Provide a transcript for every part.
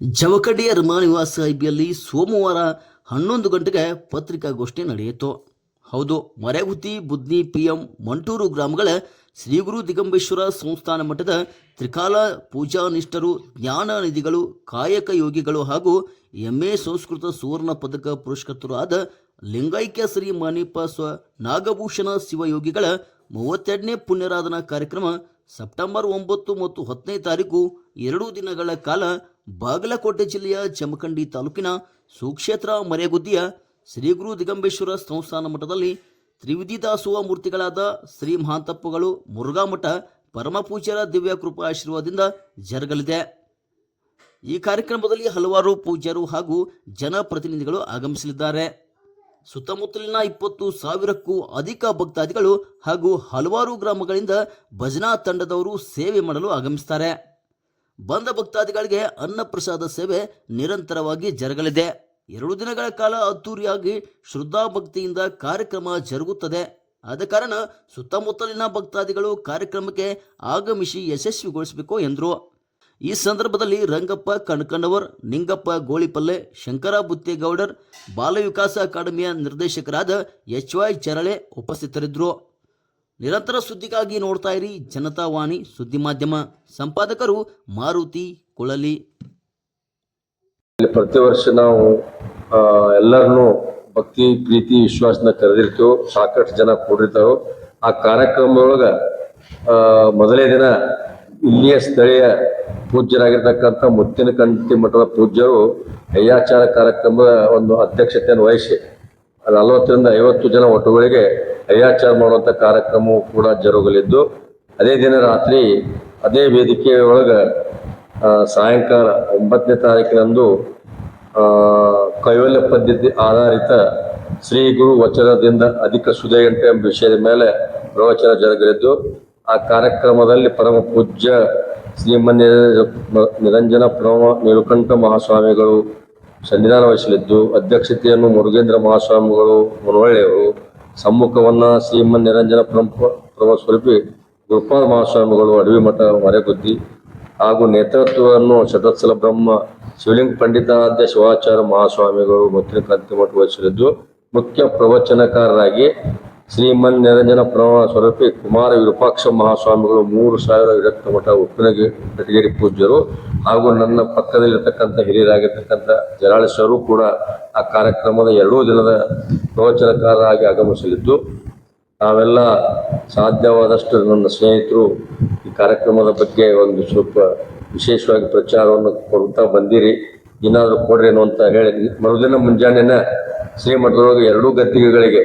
ಜವಕಡಿಯ ರಮಾನಿವಾಸ ಐಬಿಯಲ್ಲಿ ಸೋಮವಾರ ಹನ್ನೊಂದು ಗಂಟೆಗೆ ಪತ್ರಿಕಾಗೋಷ್ಠಿ ನಡೆಯಿತು. ಹೌದು, ಮರೆಹುತಿ, ಬುದ್ನಿ ಪಿ ಎಂ ಮಂಟೂರು ಗ್ರಾಮಗಳ ಶ್ರೀ ಗುರು ದಿಗಂಬೇಶ್ವರ ಸಂಸ್ಥಾನ ಮಠದ ತ್ರಿಕಾಲ ಪೂಜಾನಿಷ್ಠರು, ಜ್ಞಾನ ನಿಧಿಗಳು, ಕಾಯಕ ಯೋಗಿಗಳು ಹಾಗೂ ಎಂಎ ಸಂಸ್ಕೃತ ಸುವರ್ಣ ಪದಕ ಪುರಸ್ಕೃತರು ಆದ ಲಿಂಗೈಕ್ಯ ಶ್ರೀ ಮಾನಿಪ್ಪ ಸ್ವ ನಾಗಭೂಷಣ ಶಿವಯೋಗಿಗಳ ಮೂವತ್ತೆರಡನೇ ಪುಣ್ಯರಾಧನಾ ಕಾರ್ಯಕ್ರಮ ಸೆಪ್ಟೆಂಬರ್ ಒಂಬತ್ತು ಮತ್ತು ಹತ್ತನೇ ತಾರೀಕು ಎರಡು ದಿನಗಳ ಕಾಲ ಬಾಗಲಕೋಟೆ ಜಿಲ್ಲೆಯ ಜಮಖಂಡಿ ತಾಲೂಕಿನ ಸುಕ್ಷೇತ್ರ ಮರೆಗುದ್ದಿಯ ಶ್ರೀ ಗುರು ದಿಗಂಬೇಶ್ವರ ಸಂಸ್ಥಾನ ಮಠದಲ್ಲಿ ತ್ರಿವಿಧಿ ದಾಸೋಹ ಮೂರ್ತಿಗಳಾದ ಶ್ರೀ ಮಹಾಂತಪ್ಪಗಳು ಮುರುಘಾಮಠ ಪರಮಪೂಜ್ಯರ ದಿವ್ಯ ಕೃಪಾ ಆಶೀರ್ವಾದದಿಂದ ಜರುಗಲಿದೆ. ಈ ಕಾರ್ಯಕ್ರಮದಲ್ಲಿ ಹಲವಾರು ಪೂಜ್ಯರು ಹಾಗೂ ಜನಪ್ರತಿನಿಧಿಗಳು ಆಗಮಿಸಲಿದ್ದಾರೆ. ಸುತ್ತಮುತ್ತಲಿನ ಇಪ್ಪತ್ತು ಸಾವಿರಕ್ಕೂ ಅಧಿಕ ಭಕ್ತಾದಿಗಳು ಹಾಗೂ ಹಲವಾರು ಗ್ರಾಮಗಳಿಂದ ಭಜನಾ ತಂಡದವರು ಸೇವೆ ಮಾಡಲು ಆಗಮಿಸುತ್ತಾರೆ. ಬಂದ ಭಕ್ತಾದಿಗಳಿಗೆ ಅನ್ನಪ್ರಸಾದ ಸೇವೆ ನಿರಂತರವಾಗಿ ಜರುಗಲಿದೆ. ಎರಡು ದಿನಗಳ ಕಾಲ ಅದ್ದೂರಿಯಾಗಿ ಶ್ರದ್ಧಾಭಕ್ತಿಯಿಂದ ಕಾರ್ಯಕ್ರಮ ಜರುಗುತ್ತದೆ. ಆದ ಕಾರಣ ಸುತ್ತಮುತ್ತಲಿನ ಭಕ್ತಾದಿಗಳು ಕಾರ್ಯಕ್ರಮಕ್ಕೆ ಆಗಮಿಸಿ ಯಶಸ್ವಿಗೊಳಿಸಬೇಕು ಎಂದರು. ಈ ಸಂದರ್ಭದಲ್ಲಿ ರಂಗಪ್ಪ ಕಣ್ಕಣ್ಣವರ್, ನಿಂಗಪ್ಪ ಗೋಳಿಪಲ್ಲೆ ಶಂಕರ ಬುತ್ತೇಗೌಡರ್ ಬಾಲ ವಿಕಾಸ ಅಕಾಡೆಮಿಯ ನಿರ್ದೇಶಕರಾದ ಎಚ್ ವೈ ಚರಳೆ ಉಪಸ್ಥಿತರಿದ್ದರು. ನಿರಂತರ ಸುದ್ದಿಗಾಗಿ ನೋಡ್ತಾ ಇರಿ ಜನತಾವಾಣಿ ಸುದ್ದಿ ಮಾಧ್ಯಮ. ಸಂಪಾದಕರು ಮಾರುತಿ ಕುಳಲಿ. ಪ್ರತಿ ವರ್ಷ ನಾವು ಎಲ್ಲರನ್ನು ಭಕ್ತಿ, ಪ್ರೀತಿ ವಿಶ್ವಾಸನ ಕರೆದಿರ್ತೇವೆ. ಸಾಕಷ್ಟು ಜನ ಕೂಡಿರ್ತಾರೋ. ಆ ಕಾರ್ಯಕ್ರಮದೊಳಗ ಮೊದಲೇ ದಿನ ಇಲ್ಲಿಯ ಸ್ಥಳೀಯ ಪೂಜ್ಯರಾಗಿರ್ತಕ್ಕಂಥ ಮುತ್ತಿನ ಕಂಟಿ ಮಠದ ಪೂಜ್ಯರು ಅಯ್ಯಾಚಾರ ಕಾರ್ಯಕ್ರಮದ ಒಂದು ಅಧ್ಯಕ್ಷತೆಯನ್ನು ವಹಿಸಿ, ನಲವತ್ತರಿಂದ ಐವತ್ತು ಜನ ಒಟ್ಟುಗಳಿಗೆ ಅಯ್ಯಾಚಾರ ಮಾಡುವಂಥ ಕಾರ್ಯಕ್ರಮವು ಕೂಡ ಜರುಗಲಿದ್ದು, ಅದೇ ದಿನ ರಾತ್ರಿ ಅದೇ ವೇದಿಕೆ ಒಳಗೆ ಸಾಯಂಕಾಲ ಒಂಬತ್ತನೇ ತಾರೀಕಿನಂದು ಕೈವಲ್ಯ ಪದ್ಧತಿ ಆಧಾರಿತ ಶ್ರೀ ಗುರು ವಚನದಿಂದ ಅಧಿಕ ಸುದಯಂಟ ಎಂಬ ವಿಷಯದ ಮೇಲೆ ಪ್ರವಚನ ಜರುಗಲಿದ್ದು, ಆ ಕಾರ್ಯಕ್ರಮದಲ್ಲಿ ಪರಮ ಪೂಜ್ಯ ಶ್ರೀಮನ್ಯ ನಿರಂಜನ ಪ್ರಮ ನೀಲಕಂಠ ಮಹಾಸ್ವಾಮಿಗಳು ಸನ್ನಿಧಾನ ವಹಿಸಲಿದ್ದು ಅಧ್ಯಕ್ಷತೆಯನ್ನು ಮುರುಗೇಂದ್ರ ಮಹಾಸ್ವಾಮಿಗಳು ಮುನವಳ್ಳಿಯವರು ಸಮ್ಮುಖವನ್ನ ಶ್ರೀಮನ್ ನಿರಂಜನ ಪ್ರಮ ಸ್ವರೂಪಿ ಗುರುಪಾದ ಮಹಾಸ್ವಾಮಿಗಳು ಅಡವಿ ಮಠ ಮರೆಗುದ್ದಿ ಹಾಗೂ ನೇತೃತ್ವವನ್ನು ಶತತ್ಸಲ ಬ್ರಹ್ಮ ಶಿವಲಿಂಗ ಪಂಡಿತಾದ್ಯ ಶಿವಾಚಾರ್ಯ ಮಹಾಸ್ವಾಮಿಗಳು ಮತ್ತಿನ ಕ್ರಾಂತಿ ಮಠ ವಹಿಸಲಿದ್ದು ಮುಖ್ಯ ಪ್ರವಚನಕಾರರಾಗಿ ಶ್ರೀಮನ್ ನಿರಂಜನ ಪ್ರಮಾಣ ಸ್ವರೂಪಿ ಕುಮಾರ ವಿರೂಪಾಕ್ಷ ಮಹಾಸ್ವಾಮಿಗಳು ಮೂರು ಸಾವಿರ ವಿರಕ್ತ ಮಠ ಉಪ್ಪಿನಗಿ ಕಟಗೇರಿ ಪೂಜ್ಯರು ಹಾಗೂ ನನ್ನ ಪಕ್ಕದಲ್ಲಿರ್ತಕ್ಕಂಥ ಹಿರಿಯರಾಗಿರ್ತಕ್ಕಂಥ ಜಲಾಳೇಶ್ವರರು ಕೂಡ ಆ ಕಾರ್ಯಕ್ರಮದ ಎರಡೂ ದಿನದ ಪ್ರವಚನಕಾರರಾಗಿ ಆಗಮಿಸಲಿದ್ದು, ನಾವೆಲ್ಲ ಸಾಧ್ಯವಾದಷ್ಟು ನನ್ನ ಸ್ನೇಹಿತರು ಈ ಕಾರ್ಯಕ್ರಮದ ಬಗ್ಗೆ ಒಂದು ಸ್ವಲ್ಪ ವಿಶೇಷವಾಗಿ ಪ್ರಚಾರವನ್ನು ಕೊಡ್ತಾ ಬಂದಿರಿ. ಏನಾದರೂ ಕೊಡ್ರಿ ಏನು ಅಂತ ಹೇಳಿ. ಮರುದಿನ ಮುಂಜಾನೆನ ಶ್ರೀಮಠದೊಳಗೆ ಎರಡೂ ಗದ್ದಿಗೆಗಳಿಗೆ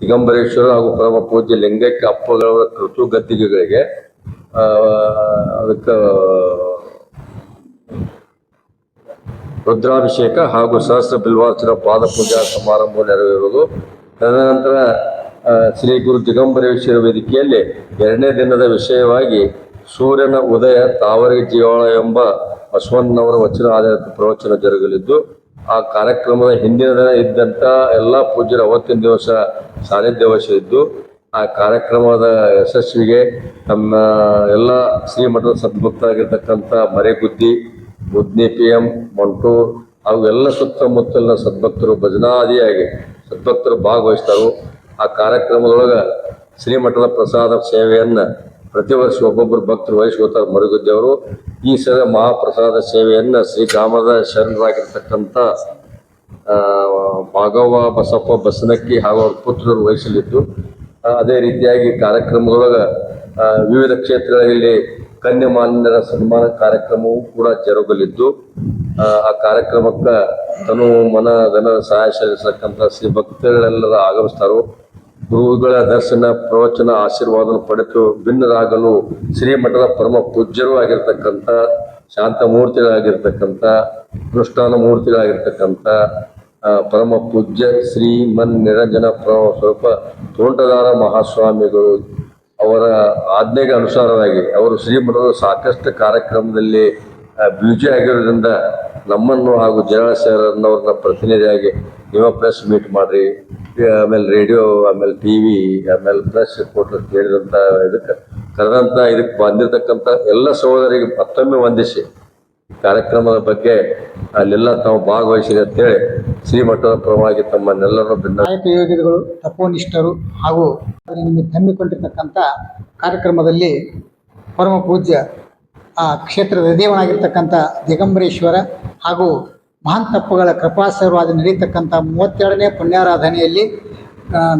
ದಿಗಂಬರೇಶ್ವರ ಹಾಗೂ ಪರಮ ಪೂಜ್ಯ ಲಿಂಗೈಕ್ಯ ಅಪ್ಪಗಳವರ ಕೃತು ಗದ್ದಿಗೆಗಳಿಗೆ ಅದಕ್ಕೆ, ರುದ್ರಾಭಿಷೇಕ ಹಾಗೂ ಸಹಸ್ರ ಬಿಲ್ವಾಚರ ಪಾದ ಪೂಜಾ ಸಮಾರಂಭ ನೆರವೇರುವುದು. ತದನಂತರ ಶ್ರೀ ಗುರು ದಿಗಂಬರೇಶ್ವರ ವೇದಿಕೆಯಲ್ಲಿ ಎರಡನೇ ದಿನದ ವಿಷಯವಾಗಿ ಸೂರ್ಯನ ಉದಯ ತಾವರೆ ಜೀವಾಳ ಎಂಬ ಬಸವಣ್ಣನವರ ವಚನ ಆಧಾರಿತ ಪ್ರವಚನ ಜರುಗಲಿದ್ದು ಆ ಕಾರ್ಯಕ್ರಮದ ಹಿಂದಿನ ದಿನ ಇದ್ದಂಥ ಎಲ್ಲ ಪೂಜ್ಯರು ಅವತ್ತಿನ ದಿವಸ ಸಾನ್ನಿಧ್ಯ ಇದ್ದು ಆ ಕಾರ್ಯಕ್ರಮದ ಯಶಸ್ವಿಗೆ ನಮ್ಮ ಎಲ್ಲ ಶ್ರೀಮಠದ ಸದ್ಭಕ್ತರಾಗಿರ್ತಕ್ಕಂಥ ಮರೆಗುದ್ದಿ ಬುದ್ನಿ ಪಿ ಎಂ ಮಂಟು ಹಾಗೂ ಎಲ್ಲ ಸುತ್ತಮುತ್ತಲಿನ ಸದ್ಭಕ್ತರು ಭಜನಾದಿಯಾಗಿ ಸದ್ಭಕ್ತರು ಭಾಗವಹಿಸ್ತಾರೋ. ಆ ಕಾರ್ಯಕ್ರಮದೊಳಗ ಶ್ರೀಮಠದ ಪ್ರಸಾದ ಸೇವೆಯನ್ನ ಪ್ರತಿ ವರ್ಷ ಒಬ್ಬೊಬ್ಬರು ಭಕ್ತರು ವಹಿಸ್ಕೋತಾರೆ ಮರುಗುದ್ದೆಯವರು ಈ ಸಲ ಮಹಾಪ್ರಸಾದ ಸೇವೆಯನ್ನು ಶ್ರೀರಾಮದ ಶರಣರಾಗಿರ್ತಕ್ಕಂಥ ಭಾಗವ ಬಸಪ್ಪ ಬಸನಕ್ಕಿ ಹಾಗೂ ಅವ್ರ ಪುತ್ರರು ವಹಿಸಲಿದ್ದು ಅದೇ ರೀತಿಯಾಗಿ ಕಾರ್ಯಕ್ರಮದೊಳಗ ವಿವಿಧ ಕ್ಷೇತ್ರಗಳಲ್ಲಿ ಕನ್ಯಮಾನ್ಯರ ಸನ್ಮಾನ ಕಾರ್ಯಕ್ರಮವೂ ಕೂಡ ಜರುಗಲಿದ್ದು ಆ, ಕಾರ್ಯಕ್ರಮಕ್ಕೆ ತನು ಮನ ಧನ ಸಹಾಯ ಸಲ್ಲಿಸತಕ್ಕಂಥ ಶ್ರೀ ಭಕ್ತಗಳೆಲ್ಲರ ಆಗಮಿಸ್ತಾರೋ. ಗುರುಗಳ ದರ್ಶನ, ಪ್ರವಚನ ಆಶೀರ್ವಾದ ಪಡೆದು ಭಿನ್ನರಾಗಲು ಶ್ರೀಮಠದ ಪರಮ ಪೂಜ್ಯರು ಆಗಿರ್ತಕ್ಕಂಥ ಶಾಂತ ಮೂರ್ತಿಗಳಾಗಿರ್ತಕ್ಕಂಥ ಅನುಷ್ಠಾನ ಮೂರ್ತಿಗಳಾಗಿರ್ತಕ್ಕಂಥ ಪರಮ ಪೂಜ್ಯ ಶ್ರೀಮನ್ ನಿರಂಜನ ಪ್ರಭ ಸ್ವಲ್ಪ ತೋಂಟದಾರ ಮಹಾಸ್ವಾಮಿಗಳು, ಅವರ ಆಜ್ಞೆಗೆ ಅನುಸಾರವಾಗಿ, ಅವರು ಶ್ರೀಮಠದ ಸಾಕಷ್ಟು ಕಾರ್ಯಕ್ರಮದಲ್ಲಿ ಬ್ಯೂಜಿ ಆಗಿರೋದ್ರಿಂದ ನಮ್ಮನ್ನು ಹಾಗೂ ಜಲಾಶಯರನ್ನವ್ರನ್ನ ಪ್ರತಿನಿಧಿಯಾಗಿ ನೀವು ಪ್ರೆಸ್ ಮೀಟ್ ಮಾಡ್ರಿ. ಆಮೇಲೆ ರೇಡಿಯೋ ಆಮೇಲೆ ಟಿ ವಿ ಆಮೇಲೆ ಪ್ರೆಸ್ ರಿಪೋರ್ಟರ್ ಕೇಳಿದಂಥ ಇದಕ್ಕೆ ಕರೆದಂಥ ಇದಕ್ಕೆ ಬಂದಿರತಕ್ಕಂಥ ಎಲ್ಲ ಸಹೋದರಿಗೆ ಮತ್ತೊಮ್ಮೆ ವಂದಿಸಿ. ಕಾರ್ಯಕ್ರಮದ ಬಗ್ಗೆ ಅಲ್ಲೆಲ್ಲ ತಾವು ಭಾಗವಹಿಸಿದೆ ಅಂತೇಳಿ ಶ್ರೀಮಠದ ಪರವಾಗಿ ತಮ್ಮನ್ನೆಲ್ಲರೂ ನಾಯಕ ಯೋಗಿಗಳು, ತಪೋನಿಷ್ಠರು ಹಾಗೂ ನಿಮಗೆ ಹಮ್ಮಿಕೊಂಡಿರ್ತಕ್ಕಂಥ ಕಾರ್ಯಕ್ರಮದಲ್ಲಿ ಪರಮ ಪೂಜ್ಯ ಆ ಕ್ಷೇತ್ರದ ದೇವನಾಗಿರ್ತಕ್ಕಂಥ ದಿಗಂಬರೇಶ್ವರ ಹಾಗೂ ಮಹಾಂತಪ್ಪಗಳ ಕೃಪಾಸರ್ವಾದ ನಡೀತಕ್ಕಂಥ ಮೂವತ್ತೆರಡನೇ ಪುಣ್ಯಾರಾಧನೆಯಲ್ಲಿ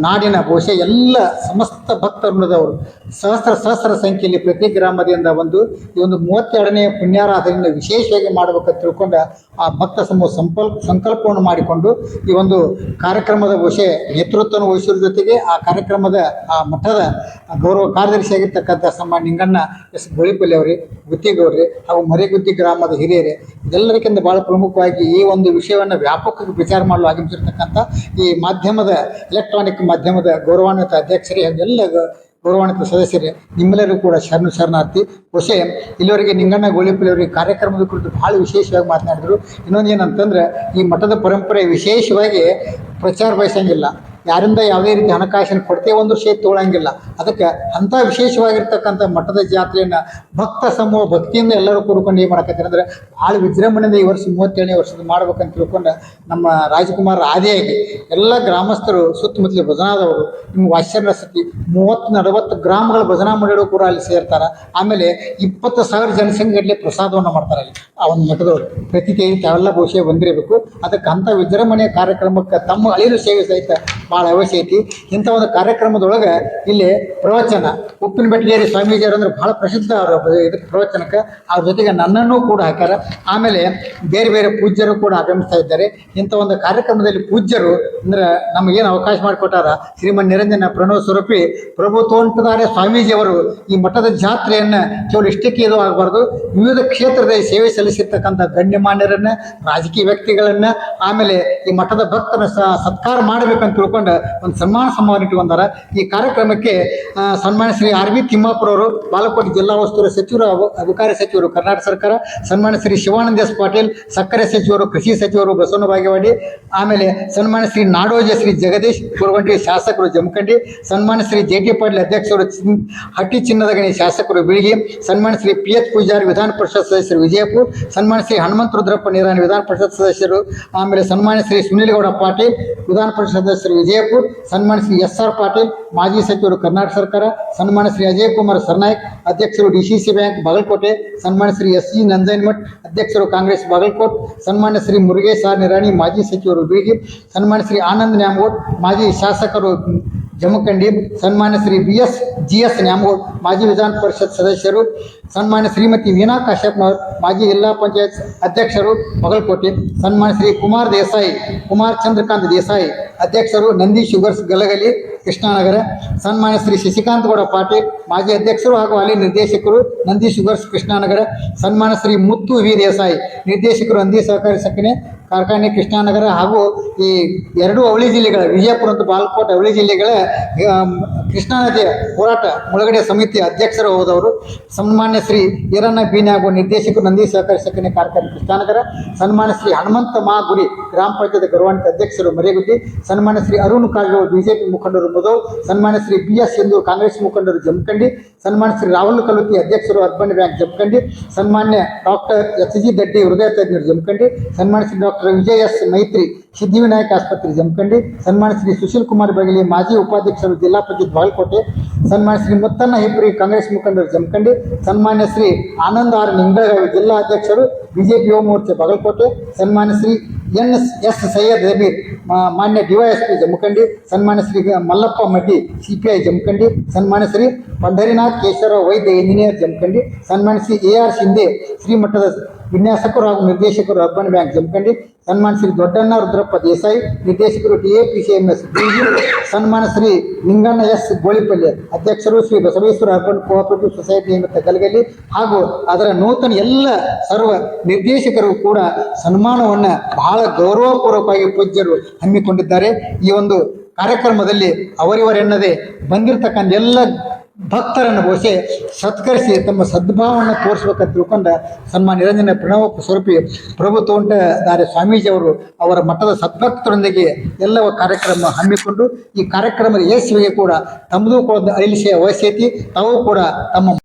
ನಾಡಿನ ಬಹುಶಃ ಎಲ್ಲ ಸಮಸ್ತ ಭಕ್ತವೃಂದದವರು ಸಹಸ್ರ ಸಹಸ್ರ ಸಂಖ್ಯೆಯಲ್ಲಿ ಪ್ರತಿ ಗ್ರಾಮದಿಂದ ಬಂದು ಈ ಒಂದು ಮೂವತ್ತೆರಡನೇ ಪುಣ್ಯಾರಾಧನೆಯನ್ನು ವಿಶೇಷವಾಗಿ ಮಾಡಬೇಕಂತ ತಿಳ್ಕೊಂಡ ಆ ಭಕ್ತ ಸಮೂಹ ಸಂಕಲ್ಪ ಸಂಕಲ್ಪವನ್ನು ಮಾಡಿಕೊಂಡು ಈ ಒಂದು ಕಾರ್ಯಕ್ರಮದ ಬಹುಶಃ ನೇತೃತ್ವವನ್ನು ವಹಿಸುವ ಜೊತೆಗೆ ಆ ಕಾರ್ಯಕ್ರಮದ ಆ ಮಠದ ಗೌರವ ಕಾರ್ಯದರ್ಶಿಯಾಗಿರ್ತಕ್ಕಂಥ ಸಮ್ಮ ನಿಂಗಣ್ಣ ಎಸ್ ಗೋಳಿಪಲ್ಲಿ ಅವರೇ, ಗುತ್ತಿಗೌಡ್ರಿ ಹಾಗೂ ಮರೆಗುದ್ದಿ ಗ್ರಾಮದ ಹಿರಿಯರೇ, ಇದೆಲ್ಲರಿಗಿಂತ ಭಾಳ ಪ್ರಮುಖವಾಗಿ ಈ ಒಂದು ವಿಷಯವನ್ನು ವ್ಯಾಪಕವಾಗಿ ವಿಚಾರ ಮಾಡಲು ಆಗಮಿಸಿರ್ತಕ್ಕಂಥ ಈ ಮಾಧ್ಯಮದ ಎಲೆಕ್ಟ್ರಾನಿಕ್ ಮಾಧ್ಯಮದ ಗೌರವಾನ್ವಿತ ಅಧ್ಯಕ್ಷರೇ ಎಲ್ಲ ಗೌರವಾನ್ವಿತ ಸದಸ್ಯರೇ ನಿಮ್ಮೆಲ್ಲರೂ ಕೂಡ ಶರಣು ಶರಣಾರ್ಥಿ. ಹೊಸೆ, ಇಲ್ಲಿವರೆಗೆ ನಿಂಗಣ್ಣ ಗೋಳಿಪಲ್ಲಿ ಕಾರ್ಯಕ್ರಮದ ಕುರಿತು ಭಾಳ ವಿಶೇಷವಾಗಿ ಮಾತನಾಡಿದರು. ಇನ್ನೊಂದು ಏನಂತಂದ್ರೆ ಈ ಮಠದ ಪರಂಪರೆ ವಿಶೇಷವಾಗಿ ಪ್ರಚಾರ ಬಯಸಂಗಿಲ್ಲ. ಯಾರಿಂದ ಯಾವುದೇ ರೀತಿ ಹಣಕಾಸಿನ ಕೊಡ್ತೇವೆ ಒಂದು ವಿಷಯ ತೊಗೊಳಂಗಿಲ್ಲ ಅದಕ್ಕೆ ಅಂಥ ವಿಶೇಷವಾಗಿರ್ತಕ್ಕಂಥ ಮಠದ ಜಾತ್ರೆಯನ್ನು ಭಕ್ತ ಸಮೂಹ, ಭಕ್ತಿಯಿಂದ ಎಲ್ಲರೂ ಕೂಡ್ಕೊಂಡು ಏನು ಮಾಡಕತ್ತೀರ ಅಂದರೆ ಭಾಳ ವಿಜೃಂಭಣೆಯಿಂದ ಈ ವರ್ಷ ಮೂವತ್ತೇಳನೇ ವರ್ಷದ ಮಾಡ್ಬೇಕಂತ ತಿಳ್ಕೊಂಡು ನಮ್ಮ ರಾಜಕುಮಾರ್ ಆದಿಯಾಗಿ ಎಲ್ಲ ಗ್ರಾಮಸ್ಥರು ಸುತ್ತಮುತ್ತಲ ಭಜನಾದವರು ನಿಮ್ಮ ವಾಶ್ಯನ ಸತಿ ಮೂವತ್ತು ನಲವತ್ತು ಗ್ರಾಮಗಳ ಭಜನಾ ಮಂಡಳಿಗಳು ಕೂಡ ಅಲ್ಲಿ ಸೇರ್ತಾರೆ. ಆಮೇಲೆ ಇಪ್ಪತ್ತು ಸಾವಿರ ಜನಸಂಖ್ಯೆಗಟ್ಟಲೆ ಪ್ರಸಾದವನ್ನು ಮಾಡ್ತಾರೆ ಅಲ್ಲಿ. ಆ ಒಂದು ಮಠದವರು. ಪ್ರತಿ ತಾವೆಲ್ಲ ಬಹುಶಃ ಬಂದಿರಬೇಕು. ಅದಕ್ಕೆ ಅಂಥ ವಿಜೃಂಭಣೆಯ ಕಾರ್ಯಕ್ರಮಕ್ಕೆ ತಮ್ಮ ಅಳಿಲು ಸೇವೆ ಸಹಿತ ಭಾಳ ಅವಶ್ಯ ಐತಿ ಇಂಥ ಒಂದು ಕಾರ್ಯಕ್ರಮದೊಳಗೆ ಇಲ್ಲಿ ಪ್ರವಚನ. ಉಪ್ಪಿನ ಬೆಟ್ಟಗೇರಿ ಸ್ವಾಮೀಜಿಯವರು ಅಂದ್ರೆ ಭಾಳ ಪ್ರಸಿದ್ಧ ಅವರು ಇದಕ್ಕೆ ಪ್ರವಚನಕ್ಕೆ ಅವ್ರ ಜೊತೆಗೆ ನನ್ನನ್ನು ಕೂಡ ಹಾಕ್ಯಾರ. ಆಮೇಲೆ ಬೇರೆ ಬೇರೆ ಪೂಜ್ಯರು ಕೂಡ ಆಗಮಿಸ್ತಾ ಇದ್ದಾರೆ. ಇಂಥ ಒಂದು ಕಾರ್ಯಕ್ರಮದಲ್ಲಿ ಪೂಜ್ಯರು ಅಂದ್ರೆ ನಮಗೇನು ಅವಕಾಶ ಮಾಡಿಕೊಟ್ಟಾರ? ಶ್ರೀಮನ್ ನಿರಂಜನ ಪ್ರಣವ್ ಸ್ವರೂಪಿ, ಪ್ರಭು ತೋಂಟದಾರೆ ಸ್ವಾಮೀಜಿಯವರು ಈ ಮಠದ ಜಾತ್ರೆಯನ್ನು ಕೇವಲ ಇಷ್ಟಕ್ಕೆ ಇದು ಆಗಬಾರ್ದು. ವಿವಿಧ ಕ್ಷೇತ್ರದಲ್ಲಿ ಸೇವೆ ಸಲ್ಲಿಸಿರ್ತಕ್ಕಂಥ ಗಣ್ಯಮಾನ್ಯರನ್ನ, ರಾಜಕೀಯ ವ್ಯಕ್ತಿಗಳನ್ನ, ಆಮೇಲೆ ಈ ಮಠದ ಭಕ್ತನ ಸತ್ಕಾರ ಮಾಡಬೇಕಂತ ತಿಳ್ಕೊಂಡು ಒಂದು ಸನ್ಮಾನ ಸಮಾರಂಭ ಇಟ್ಕೊಂಡಾರ. ಈ ಕಾರ್ಯಕ್ರಮಕ್ಕೆ ಸನ್ಮಾನ ಶ್ರೀ ಆರ್ ವಿ ತಿಮ್ಮಾಪುರವರು, ಬಾಲಕೋಟೆ ಜಿಲ್ಲಾ ಉಸ್ತುವಾರಿ ಸಚಿವರು ಅಬ- ಅಬಕಾರಿ ಸಚಿವರು, ಕರ್ನಾಟಕ ಸರ್ಕಾರ ಸನ್ಮಾನ ಶ್ರೀ ಶಿವಾನಂದ ಎಸ್ ಪಾಟೀಲ್, ಸಕ್ಕರೆ ಸಚಿವರು, ಕೃಷಿ ಸಚಿವರು ಬಸವನ ಬಾಗೇವಾಡಿ, ಆಮೇಲೆ ಸನ್ಮಾನ ಶ್ರೀ ನಾಡೋಜ ಶ್ರೀ ಜಗದೀಶ್ ಕುರುಗಂಟಿ ಶಾಸಕರು ಜಮಖಂಡಿ, ಸನ್ಮಾನ್ಯ ಶ್ರೀ ಜೆ ಟಿ ಪಾಟೀಲ್ ಅಧ್ಯಕ್ಷರು ಹಟ್ಟಿ ಚಿನ್ನದ ಗಣಿ ಶಾಸಕರು ಬಿಳಿಗಿ, ಸನ್ಮಾನ್ಯ ಶ್ರೀ ಪಿ ಎಚ್ ಪೂಜಾರಿ ವಿಧಾನ ಪರಿಷತ್ ಸದಸ್ಯರು ವಿಜಯಪುರ, ಸನ್ಮಾನ್ಯ ಶ್ರೀ ಹನುಮಂತ ರುದ್ರಪ್ಪ ನಿರಾಣಿ ವಿಧಾನ ಪರಿಷತ್ ಸದಸ್ಯರು, ಆಮೇಲೆ ಸನ್ಮಾನ ಶ್ರೀ ಸುನೀಲಗೌಡ ಪಾಟೀಲ್ ವಿಧಾನ ಪರಿಷತ್ ಸದಸ್ಯರು ವಿಜಯಪುರ ಸನ್ಮಾನ ಶ್ರೀ ಎಸ್ ಆರ್ ಪಾಟೀಲ್, ಮಾಜಿ ಸಚಿವರು ಕರ್ನಾಟಕ ಸರ್ಕಾರ ಸನ್ಮಾನ ಶ್ರೀ ಅಜಯ್ ಕುಮಾರ್ ಸರ್ನಾಯಕ್, ಅಧ್ಯಕ್ಷರು D C C bank Bagalkot ಸನ್ಮಾನ ಶ್ರೀ ಎಸ್ ಜಿ ನಂಜನಮಠ್ ಅಧ್ಯಕ್ಷರು ಕಾಂಗ್ರೆಸ್ ಬಾಗಲಕೋಟ್, ಸನ್ಮಾನ್ಯ ಶ್ರೀ ಮುರುಗೇಶ್ ಆರ್ ನಿರಾಣಿ, ಮಾಜಿ ಸಚಿವರು ಬೀಳಿಗೆ ಸನ್ಮಾನ ಶ್ರೀ ಆನಂದ್ ನ್ಯಾಮಗೋಡ್, ಮಾಜಿ ಶಾಸಕರು ಜಮಖಂಡಿ, ಸನ್ಮಾನ್ಯ Shri B S G S Nyamagoud, ಮಾಜಿ ವಿಧಾನ ಪರಿಷತ್ ಸದಸ್ಯರು, ಸನ್ಮಾನ್ಯ ಶ್ರೀಮತಿ ವೀನಾ ಕಾಶ್ಯಪ್ ಮಾಜಿ ಜಿಲ್ಲಾ ಪಂಚಾಯತ್ ಅಧ್ಯಕ್ಷರು ಬಾಗಲಕೋಟೆ, ಸನ್ಮಾನ್ಯ ಶ್ರೀ ಕುಮಾರ್ ದೇಸಾಯಿ, ಕುಮಾರ್ ಚಂದ್ರಕಾಂತ್ ದೇಸಾಯಿ ಅಧ್ಯಕ್ಷರು ನಂದಿ ಶುಗರ್ಸ್ ಗಲಗಲಿ, ಕೃಷ್ಣಾನಗರ, ಸನ್ಮಾನ್ಯ ಶ್ರೀ ಶಶಿಕಾಂತ್ ಗೌಡ ಪಾಟೀಲ್, ಮಾಜಿ ಅಧ್ಯಕ್ಷರು ಹಾಗೂ ಅಲ್ಲಿ ನಿರ್ದೇಶಕರು ನಂದಿ ಶುಗರ್ಸ್, ಕೃಷ್ಣಾನಗರ ಸನ್ಮಾನ ಶ್ರೀ ಮುತ್ತು ವಿ ದೇಸಾಯಿ, ನಿರ್ದೇಶಕರು ನಂದಿ ಸಹಕಾರಿ ಸಕ್ಕರೆ ಕಾರ್ಖಾನೆ ಕೃಷ್ಣಾನಗರ ಹಾಗೂ ಈ ಎರಡು ಅವಳಿ ಜಿಲ್ಲೆಗಳ, ವಿಜಯಪುರ ಮತ್ತು ಬಾಲ್ಕೋಟ್ ಅವಳಿ ಜಿಲ್ಲೆಗಳ ಕೃಷ್ಣಾ ನದಿಯ ಹೋರಾಟ ಮುಳುಗಡೆ ಸಮಿತಿ ಅಧ್ಯಕ್ಷರು ಹೋದವರು. ಸನ್ಮಾನ್ಯ ಶ್ರೀ ಈರಣ್ಣ ಬೀನಾಗು ನಿರ್ದೇಶಕರು ನಂದಿ ಸಹಕಾರ ಸಕ್ಕರೆ ಕಾರ್ಖಾನೆ ಕೃಷ್ಣಾನಗರ. ಸನ್ಮಾನ್ಯ ಶ್ರೀ ಹನುಮಂತ ಮಾಗುರಿ ಗ್ರಾಮ ಪಂಚಾಯತ್ ಗೌರವಾನ್ವಿತ ಅಧ್ಯಕ್ಷರು ಮರೆಗುದ್ದಿ. ಸನ್ಮಾನ್ಯ ಶ್ರೀ ಅರುಣ್ ಕಾರಜೋಳ ಬಿಜೆಪಿ ಮುಖಂಡರು ಮೊದಲು ಸನ್ಮಾನ್ಯ ಶ್ರೀ ಬಿ ಎಸ್ ಎಂದು ಕಾಂಗ್ರೆಸ್ ಮುಖಂಡರು ಜಮಖಂಡಿ. ಸನ್ಮಾನ್ಯ ಶ್ರೀ ರಾಹುಲ್ ಕಲುತಿ ಅಧ್ಯಕ್ಷರು ಅರ್ಬನ್ ಬ್ಯಾಂಕ್ ಜಮಖಂಡಿ. ಸನ್ಮಾನ್ಯ ಡಾಕ್ಟರ್ ಎಚ್ ಜಿ ದಡ್ಡಿ ಹೃದಯ ತಜ್ಞರು ಜಮಖಂಡಿ. ಸನ್ಮಾನ್ಯ ಶ್ರೀ ಡಾಕ್ಟರ್ ವಿಜಯ ಎಸ್ ಮೈತ್ರಿ, ಸಿದ್ಧಿವಿನಾಯಕ ಆಸ್ಪತ್ರೆ ಜಮಖಂಡಿ ಸನ್ಮಾನ ಶ್ರೀ ಸುಶೀಲ್ ಕುಮಾರ್ ಬಗಲಿ, ಮಾಜಿ ಉಪಾಧ್ಯಕ್ಷರು ಜಿಲ್ಲಾ ಪಂಚಾಯತ್ ಬಾಗಲಕೋಟೆ ಸನ್ಮಾನ ಶ್ರೀ ಮುತ್ತಣ್ಣ ಹೆಬ್ರಿ ಕಾಂಗ್ರೆಸ್ ಮುಖಂಡರು ಜಮಖಂಡಿ, ಸನ್ಮಾನ್ಯ ಶ್ರೀ ಆನಂದ್ ಆರ್ ನಿಂಗಳ ಜಿಲ್ಲಾ ಅಧ್ಯಕ್ಷರು ಬಿಜೆಪಿ ಯುವ ಮೋರ್ಚೆ ಬಾಗಲಕೋಟೆ, ಸನ್ಮಾನ್ಯ Shri N S S Syed Zameer ಮಾನ್ಯ ಡಿವೈಎಸ್ಪಿ ಜಮಖಂಡಿ ಸನ್ಮಾನ್ಯ Shri Mallappa Maddi, C P I Jamkhandi ಸನ್ಮಾನ್ಯ ಶ್ರೀ ಪಂಢರಿನಾಥ್ ಕೇಶವರಾವ್ ವೈದ್ಯ ಇಂಜಿನಿಯರ್ ಜಮಖಂಡಿ ಸನ್ಮಾನ್ಯ ಶ್ರೀ ಎ ಆರ್ ಶಿಂದೆ ಶ್ರೀಮಠದ ವಿನ್ಯಾಸಕರು ಹಾಗೂ ನಿರ್ದೇಶಕರು ಅರ್ಬನ್ ಬ್ಯಾಂಕ್ ಜಮಖಂಡಿ ಸನ್ಮಾನ್ಯ ಶ್ರೀ ದೊಡ್ಡಣ್ಣ ರುದ್ರಪ್ಪ ದೇಸಾಯಿ ನಿರ್ದೇಶಕರು T A P C M S ಬೀಗಿ ಸನ್ಮಾನ್ಯ ಶ್ರೀ ಲಿಂಗಣ್ಣ ಎಸ್ ಗೋಳಿಪಲ್ಯ ಅಧ್ಯಕ್ಷರು Shri Basaveshwara urban cooperative society ನಿಮಿತ್ತ ಗಲಗಲಿ ಹಾಗೂ ಅದರ ನೂತನ ಎಲ್ಲ ಸರ್ವ ನಿರ್ದೇಶಕರು ಕೂಡ ಸನ್ಮಾನವನ್ನು ಬಹಳ ಗೌರವಪೂರ್ವಕವಾಗಿ ಪೂಜ್ಯರು ಹಮ್ಮಿಕೊಂಡಿದ್ದಾರೆ. ಈ ಒಂದು ಕಾರ್ಯಕ್ರಮದಲ್ಲಿ ಅವರಿವರೆನ್ನದೆ ಬಂದಿರತಕ್ಕಂಥ ಎಲ್ಲ ಭಕ್ತರನ್ನು ಬಹುಶಃ ಸತ್ಕರಿಸಿ ತಮ್ಮ ಸದ್ಭಾವವನ್ನು ತೋರಿಸ್ಬೇಕಂತ ತಿಳ್ಕೊಂಡ ಸನ್ಮಾನ ನಿರಂಜನ ಪ್ರಣವ ಸ್ವರೂಪಿ ಪ್ರಭು ಸ್ವಾಮೀಜಿ ಅವರು ಅವರ ಮಠದ ಸದ್ಭಕ್ತರೊಂದಿಗೆ ಎಲ್ಲ ಕಾರ್ಯಕ್ರಮ ಹಮ್ಮಿಕೊಂಡು ಈ ಕಾರ್ಯಕ್ರಮದ ಯಶಸ್ವಿಗೆ ಕೂಡ ತಮ್ಮದೂ ಕೂಡ ಒಂದು ವಹಿಸೈತಿ, ತಾವು ಕೂಡ ತಮ್ಮ